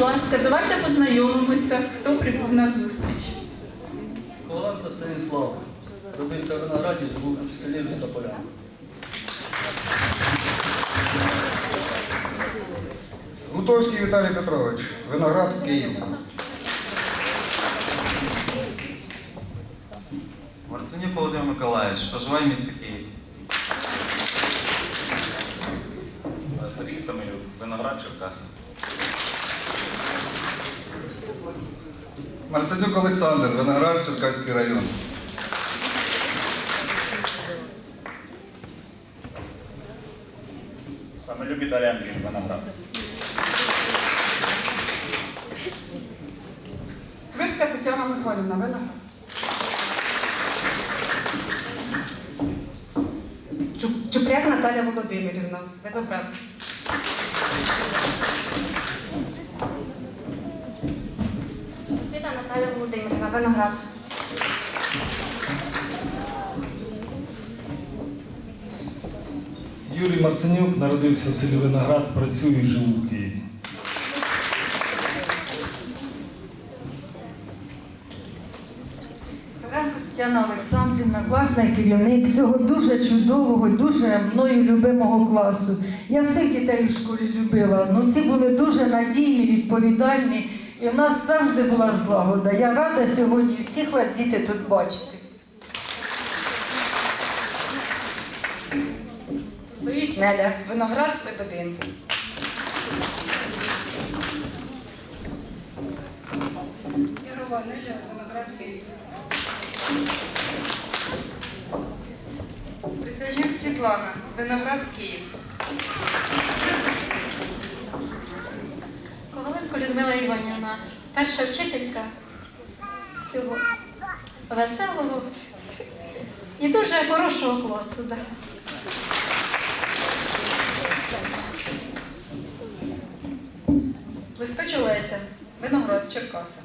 ласка, давайте познайомимося, хто прибув на зустріч. Коваленко Станіслав. Родився в Винограді, живу в селі Руська Поляна. Гутовський Віталій Петрович, Виноград, Київ. Марцинюк Володимир Миколаївич, проживає місто Київ. Сергій Самилюк, Виноград Черкаси. Марценюк Олександр, Виноград, Черкаський район. Самилюк Віталій Андрійович, Виноград. Сквирська Тетяна Михайлівна, виноград. Чуп- Чупряк Наталя Володимирівна, виноград. Наталя Володимирівна, виноград. Юрій Марценюк народився в селі Виноград, працює і живу в Києві. Тетяна Олександрівна, класний керівник цього дуже чудового, дуже мною любимого класу. Я всіх дітей у школі любила. Ну ці були дуже надійні, відповідальні, і в нас завжди була злагода. Я рада сьогодні всіх вас, діти, тут бачити. Стоїть Неля, виноград Лебедин. Ярова Неля, виноград Київ. Присяжняк Світлана, виноград Київ. Людмила Іванівна, перша вчителька цього веселого і дуже хорошого класу. Да. Леся, виноград Черкаси.